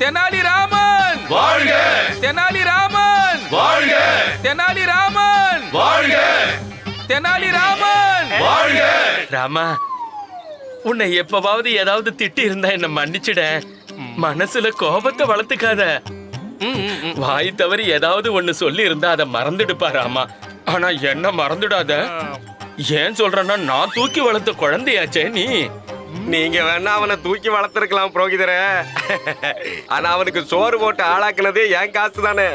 தெனாலிராமன்! வாழ்க! தெனாலிராமன்! வாழ்க! தெனாலிராமன்! வாழ்க! தெனாலிராமன்! வாழ்க! ராமா உன்னை எப்பவாவது ஏதாவது திட்டி இருந்தா என்ன மன்னிச்சிட. மனசுல கோபத்தை வளர்த்துக்காத. வாய் தவறி ஏதாவது ஒண்ணு சொல்லி இருந்தா அதை மறந்துடுப்பா ராமா. ஆனா என்ன மறந்துடாத? ஏன் சொல்றேன்னா நான் தூக்கி வளர்த்த குழந்தையாச்சே நீ. நீங்க வேணா அவனை தூக்கி வளர்த்திருக்கலாம் புரோகிதர. ஆனா அவனுக்கு சோறு போட்டு ஆளாக்குனதே என் காசு தானே.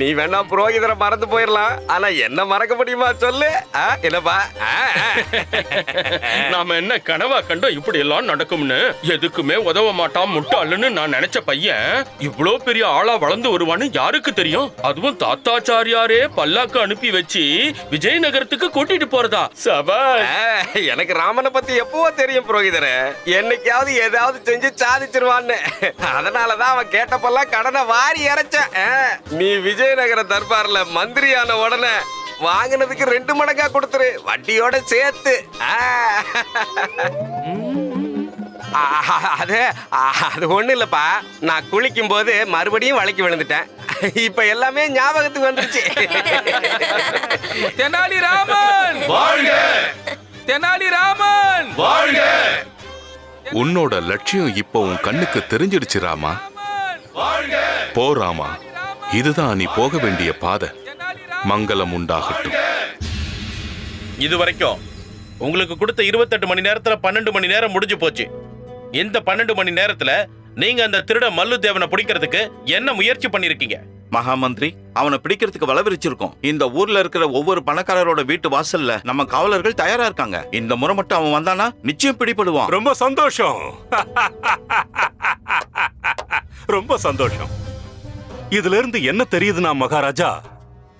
நீ வேணா புரோகிதரை மறந்து போயிடலாம். ஆனா என்ன மறக்க முடியுமா சொல்லு? என்னப்பா. நாம என்ன கனவா கண்டோம் இப்படி எல்லாம் நடக்கும்னு? எதுக்குமே உதவ மாட்டான் முட்டாளுன்னு நான் நினைச்ச பையன். இவ்ளோ பெரிய ஆளா வளர்ந்து வருவான்னு யாருக்கு தெரியும்? அதுவும் தாத்தாச்சாரியாரே பல்லாக்கு அனுப்பி வச்சு விஜயநகரத்துக்கு கூட்டிட்டு போறதா? சபா எனக்கு ராமனை பத்தி எப்பவோ தெரியும் புரோகிதர என்னைக்காவது ஏதாவது செஞ்சு சாதிச்சிருவான்னு. அதனாலதான் அவன் கேட்டப்பெல்லாம் கடனை வாரி இறைச்சேன். நீ விஜயநகர தர்பார்ல மந்திரியான உடனே வாங்கினதுக்கு ரெண்டு மடங்கா கொடுத்துரு வட்டியோட சேர்த்து. அது அது ஒண்ணு இல்லப்பா. நான் குளிக்கும் போது மறுபடியும் வளைக்கி விழுந்துட்டேன். இப்ப எல்லாமே ஞாபகத்துக்கு வந்துருச்சு. தெனாலிராமன் வாழ்க! தெனாலிராமன் வாழ்க! உன்னோட லட்சியம் இப்போ உன் கண்ணுக்கு தெரிஞ்சிடுச்சு ராமா. போ ராமா. இதுதான் நீ போக வேண்டிய பாதை. மங்களம் உண்டாகட்டும். இது வரைக்கும் உங்களுக்கு கொடுத்த இருபத்தெட்டு மணி நேரத்துல பன்னெண்டு மணி நேரம் முடிஞ்சு போச்சு. இந்த பன்னெண்டு மணி நேரத்துல நீங்க அந்த திருட மல்லு தேவனை பிடிக்கிறதுக்கு என்ன முயற்சி பண்ணிருக்கீங்க? மகாமந்திரி அவனை பிடிக்கிறதுக்கு வளவிரிச்சிருக்கோம். இந்த ஊர்ல இருக்கிற ஒவ்வொரு பணக்காரரோட வீட்டு வாசல்ல நம்ம காவலர்கள் தயாரா இருக்காங்க. இந்த முறை மட்டும் அவன் வந்தானா நிச்சயம் பிடிபடுவான். ரொம்ப சந்தோஷம். ரொம்ப சந்தோஷம். இதுல இருந்து என்ன தெரியுதுன்னா மகாராஜா?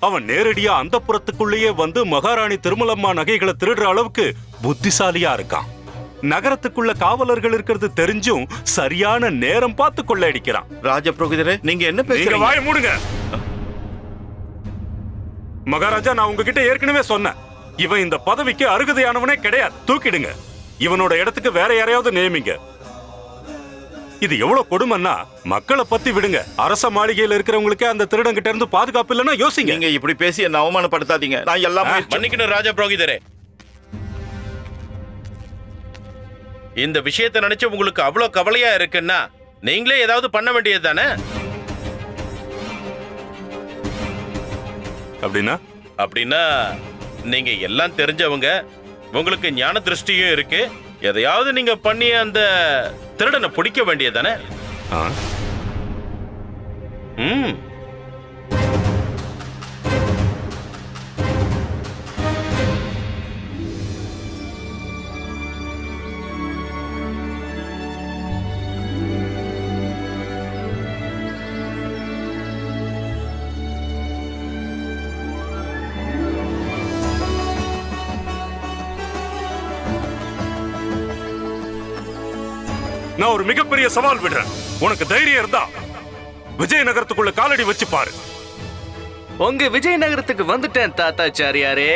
அவன் நேரடியா அந்த புறத்துக்குள்ளேயே வந்து மகாராணி திருமலம்மா நகைகளை திருடுற அளவுக்கு புத்திசாலியா இருக்கான். நகரத்துக்குள்ள காவலர்கள் இருக்கிறது தெரிஞ்சும் சரியான நேரம் பார்த்து கொள்ளையடிக்கிறான். ராஜபுரோகிதரே நீங்க என்ன நீங்க பேசுறீங்க? வாய மூடுங்க. மகாராஜா நான் உங்ககிட்ட ஏற்கனவே சொன்னேன். இவன் இந்த பதவிக்கு அருகதையானவனே கிடையாது. தூக்கிடுங்க. இவனோட இடத்துக்கு வேற யாரையாவது நியமிங்க. இது எவ்வளவு கொடுமைன்னா மக்களை பத்தி விடுங்க. அரச மாளிகையில இருக்கிறவங்களுக்கே அந்த திருடங்கிட்ட இருந்து பாதுகாப்பு இல்லைன்னா யோசிங்க. நீங்க இப்படி பேசி என்ன அவமானப்படுத்தாதீங்க. நான் எல்லாமே மன்னிக்கணும் ராஜா புரோகிதரே இந்த விஷயத்தை நினைச்சு உங்களுக்கு அவ்வளவு கவலையா இருக்குன்னா நீங்களே ஏதாவது பண்ண வேண்டியது தானே? அப்படின்னா? அப்படின்னா நீங்க எல்லாம் தெரிஞ்சவங்க உங்களுக்கு ஞான திருஷ்டியும் இருக்கு. எதையாவது நீங்க பண்ணி அந்த திருடனை பிடிக்க வேண்டியது தானே? ம். நான் ஒரு மிகப்பெரிய சவால் விடுறேன். உனக்கு தைரியம் இருந்தா விஜயநகரத்துக்குள்ள காலடி வச்சு பாரு. உங்க விஜயநகரத்துக்கு வந்துட்டேன் தாத்தாச்சாரியாரே.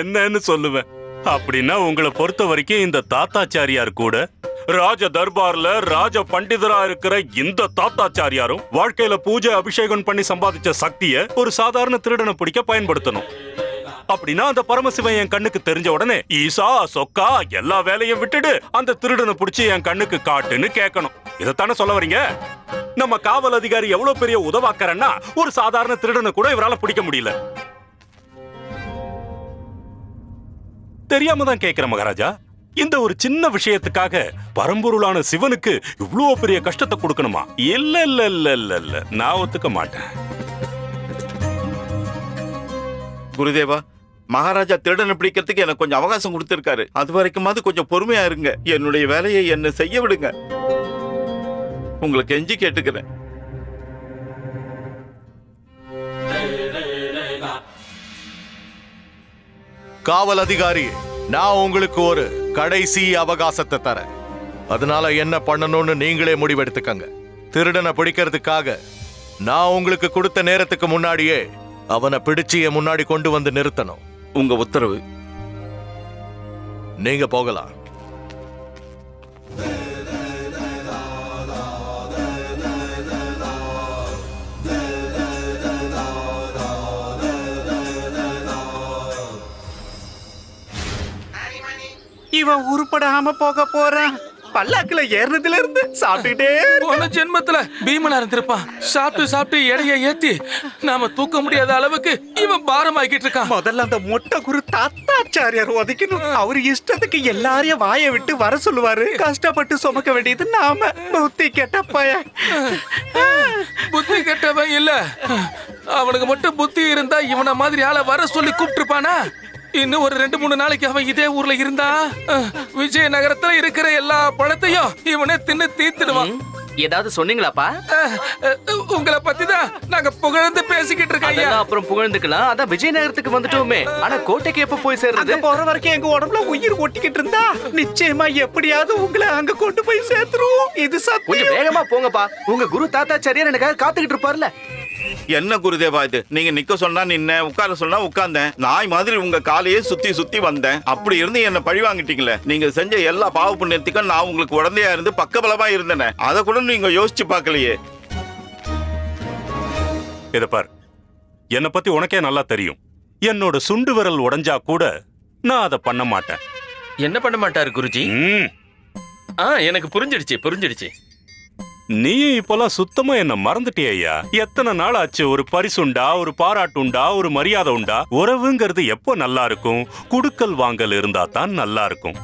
என்னன்னு சொல்லுவேன். அப்படின்னா உங்களை பொறுத்த வரைக்கும் இந்த தாத்தாச்சாரியார் கூட ராஜ தர்பார்ல ராஜ பண்டிதரா இருக்கிற இந்த தாத்தாச்சாரியாரும் வாழ்க்கையில பூஜை அபிஷேகம் பண்ணி சம்பாதிச்ச சக்திய ஒரு சாதாரண திருடனை பிடிக்க பயன்படுத்தணும். அப்படின்னா அந்த பரமசிவன் என் கண்ணுக்கு தெரிஞ்ச உடனே ஈசா சொக்கா எல்லா வேலையும் விட்டுடு. அந்த திருடனை பிடிச்சி என் கண்ணுக்கு காட்டுன்னு கேட்கணும். இதைத்தானே சொல்ல வரீங்க? நம்ம காவல் அதிகாரி எவ்வளவு பெரிய உதவாக்கறன்னா ஒரு சாதாரண திருடனை கூட இவரால பிடிக்க முடியல. தெரியாம தான் கேக்குறேன் மகாராஜா இந்த ஒரு சின்ன விஷயத்துக்காக பரம்பொருளான சிவனுக்கு இவ்வளவு பெரிய கஷ்டத்தை கொடுக்கணுமா? இல்ல இல்ல இல்ல இல்ல இல்ல. நான் ஒத்துக்க மாட்டேன். குருதேவா மகாராஜா திருடனை பிடிக்கிறதுக்கு எனக்கு கொஞ்சம் அவகாசம் கொடுத்திருக்காரு. அது வரைக்குமாவது கொஞ்சம் பொறுமையா இருங்க. என்னுடைய வேலையை என்ன செய்ய விடுங்க. உங்களுக்கு எஞ்சி கேட்டுக்கிறேன். காவல் அதிகாரி நான் உங்களுக்கு ஒரு கடைசி அவகாசத்தை தரேன். அதனால என்ன பண்ணணும்னு நீங்களே முடிவெடுத்துக்கங்க. திருடனை பிடிக்கிறதுக்காக நான் உங்களுக்கு கொடுத்த நேரத்துக்கு முன்னாடியே அவனை பிடிச்சு என் முன்னாடி கொண்டு வந்து நிறுத்தணும். உங்க உத்தரவு. நீங்க போகலாம். இவன் உருப்படாம போக போறான். பல்லாக்குல ஏறினதுல இருந்து சாப்பிட்டுட்டே போன ஜென்மத்துல பீமனா இருந்திருப்பான் சாப்பிட்டு சாப்பிட்டு எடைய ஏத்தி நாம தூக்க முடியாத அளவுக்கு இவன் பாரமாக்கிட்டு இருக்கான். முதல்ல அந்த மொட்டை குரு தாத்தாச்சாரியார் உதைக்கணும். அவர் இஷ்டத்துக்கு எல்லாரையும் வாயை விட்டு வர சொல்லுவாரு. கஷ்டப்பட்டு சுமக்க வேண்டியது நாம. புத்தி கெட்ட பையன். புத்தி கெட்டவன் இல்ல. அவனுக்கு மட்டும் புத்தி இருந்தா இவன மாதிரி ஆளை வர சொல்லி கூப்பிட்டுருப்பானா? இன்னும் ஒரு ரெண்டு மூணு நாளைக்கு அவன் இதே ஊர்ல இருந்தா விஜயநகரத்துல இருக்கிற எல்லா பழத்தையும் இவனே தின்னு தீர்த்துடுவான். ஏதாவது சொன்னீங்களாப்பா? உங்களை பத்தி தான் நாங்க புகழ்ந்து பேசிக்கிட்டு இருக்கோம் அப்புறம் புகழ்ந்துக்கலாம். அதான் விஜயநகரத்துக்கு வந்துட்டோமே. ஆனா கோட்டைக்கு எப்ப போய் சேர்றது? போற வரைக்கும் எங்க உடம்புல உயிர் ஒட்டிக்கிட்டு இருந்தா நிச்சயமா எப்படியாவது உங்களை அங்க கொண்டு போய் சேர்த்துருவோம் இது கொஞ்சம் வேகமா போங்கப்பா. உங்க குரு தாத்தாச்சாரியார் எனக்காக காத்துக்கிட்டு இருப்பார்ல. என்ன குருதேவா இது? நீங்க நிக்க சொன்னா நின்ன உட்கார சொன்னா உட்கார்ந்தேன். நாய் மாதிரி உங்க காலையே சுத்தி சுத்தி வந்தேன். அப்படி இருந்து என்ன பழி வாங்கிட்டீங்களே. நீங்க செஞ்ச எல்லா பாவ புண்ணியத்துக்கும் நான் உங்களுக்கு உடந்தையா இருந்து பக்கபலமா இருந்தேனே. அதை கூட நீங்க யோசிச்சு பார்க்கலையே. இத பார். என்னை பத்தி உனக்கே நல்லா தெரியும். என்னோட சுண்டு விரல் உடைஞ்சா கூட நான் அதை பண்ண மாட்டேன். என்ன பண்ண மாட்டாரு குருஜி? ஆ எனக்கு புரிஞ்சிடுச்சு புரிஞ்சிடுச்சு. நீயும் இப்பெல்லாம் சுத்தமா என்ன மறந்துட்டே ஐயா. எத்தனை நாள் ஆச்சு ஒரு பரிசுண்டா ஒரு பாராட்டுண்டா ஒரு மரியாதை உண்டா? உறவுங்கிறது எப்போ நல்லா இருக்கும்? குடுக்கல் வாங்கல் இருந்தா தான் நல்லா இருக்கும்.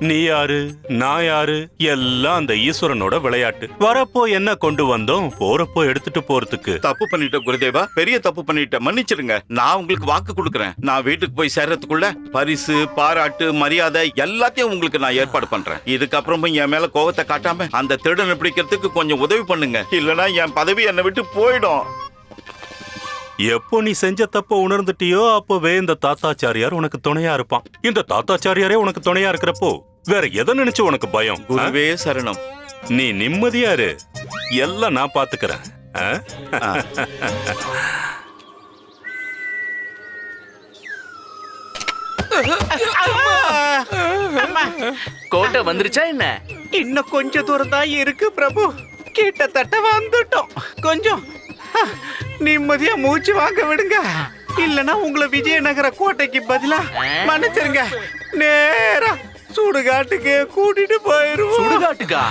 நீ யாரு? நான் யாரு? எல்லாம் அந்த ஈஸ்வரனோட விளையாட்டு. வரப்போ என்ன கொண்டு வந்தோம்? போறப்போ எடுத்துட்டு போறதுக்கு. தப்பு பண்ணிட்ட குருதேவா. பெரிய தப்பு பண்ணிட்ட மன்னிச்சிடுங்க. நான் உங்களுக்கு வாக்கு கொடுக்கறேன். நான் வீட்டுக்கு போய் சேர்றதுக்குள்ள பரிசு பாராட்டு மரியாதை எல்லாத்தையும் உங்களுக்கு நான் ஏற்பாடு பண்றேன். இதுக்கப்புறமும் என் மேல கோவத்தை காட்டாம அந்த திருடனை பிடிக்கிறதுக்கு கொஞ்சம் உதவி பண்ணுங்க. இல்லனா என் பதவி என்னை விட்டு போயிடும். எப்போ நீ செஞ்ச தப்ப உணர்ந்துட்டியோ அப்பவே இந்த தாத்தாச்சாரியார் உனக்கு துணையா இருப்பான். இந்த தாத்தாச்சாரியாரே உனக்கு துணையா இருக்கிறப்போ வேற எதை நினைச்சு உனக்கு பயம்? குருவே சரணம். நீ நிம்மதியா இரு. எல்லாம் நான் பாத்துக்கிறேன்? கோட்டை வந்துருச்சா என்ன? இன்னும் கொஞ்ச தூரம் தான் இருக்கு பிரபு. கிட்டத்தட்ட வந்துட்டோம். கொஞ்சம். நிம்மதியா மூச்சு வாங்க விடுங்க. இல்லனா உங்களை விஜயநகர கோட்டைக்கு பதிலா மன்னிச்சிருங்க. நேரா சுடுகாட்டுக்கு கூட்டிட்டு போயிருவோம் சுடுகாட்டுக்கா?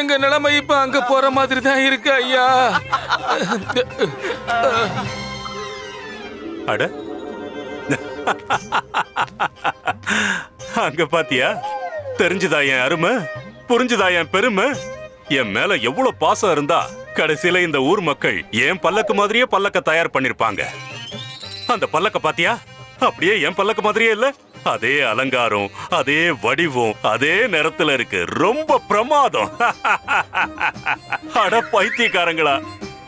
எங்க நிலைமை இப்ப அங்க போற மாதிரி தான் இருக்கு ஐயா. அட. அங்க பாத்தியா? தெரிஞ்சுதா என் அருமை? புரிஞ்சுதா என் பெருமை? என் மேல எவ்வளவு பாசம் இருந்தா கடைசியில இந்த ஊர் மக்கள் என் பல்லக்கு மாதிரியே பல்லக்க தயார் பண்ணிருப்பாங்க? அந்த பல்லக்க பாத்தியா? அப்படியே என் பல்லக்கு மாதிரியே இல்ல? அதே அலங்காரம் அதே வடிவம் அதே நிறத்துல இருக்கு. ரொம்ப பிரமாதம். அட பைத்தியக்காரங்களா.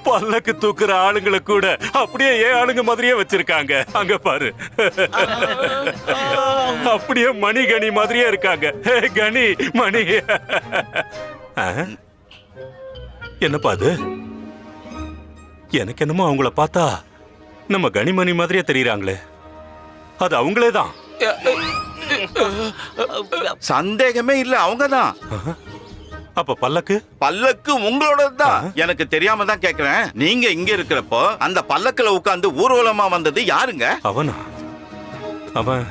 பல்லக்கு தூக்குற ஆளுங்களை கூட அப்படியே ஏன் ஆளுங்க மாதிரியே வச்சிருக்காங்க? அங்க பாரு. அப்படியே மணி கணி மாதிரியே இருக்காங்க. கனி கணி மணி என்னப்பா அது? எனக்கு என்னமோ அவங்கள பார்த்தா நம்ம கனிமணி மாதிரியே தெரியுறாங்களே. அது அவங்களே தான் சந்தேகமே இல்ல அவங்கதான். அப்ப பல்லக்கு? பல்லக்கு உங்களோட தான் எனக்கு தெரியாம தான் கேக்குறேன். நீங்க இங்க இருக்கிறப்போ அந்த பல்லக்குல உட்கார்ந்து ஊர்வலமா வந்தது யாருங்க? அவனா? அவன்.